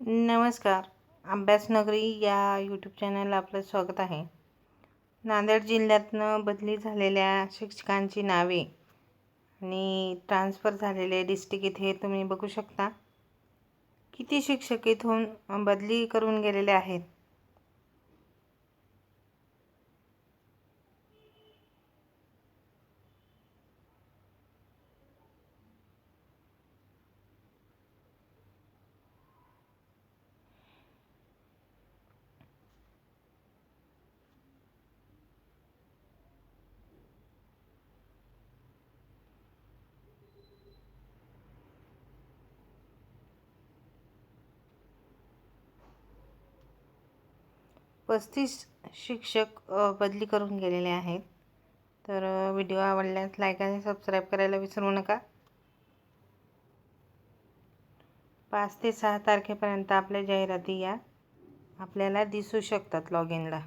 नमस्कार. अभ्यासनगरी या यूट्यूब चॅनलला आपलं स्वागत आहे. नांदेड जिल्ह्यातनं बदली झालेल्या शिक्षकांची नावे आणि ट्रान्सफर झालेले डिस्ट्रिक्ट इथे तुम्ही बघू शकता. किती शिक्षक इथून बदली करून गेलेले आहेत? पस्तीस शिक्षक बदली करून गेलेले आहेत. तर व्हिडिओ आवडल्यास लाईक आणि सबस्क्राईब करायला विसरू नका. पाच ते सहा तारखेपर्यंत आपल्या जाहिराती या. आपल्याला दिसू शकतात लॉग इनला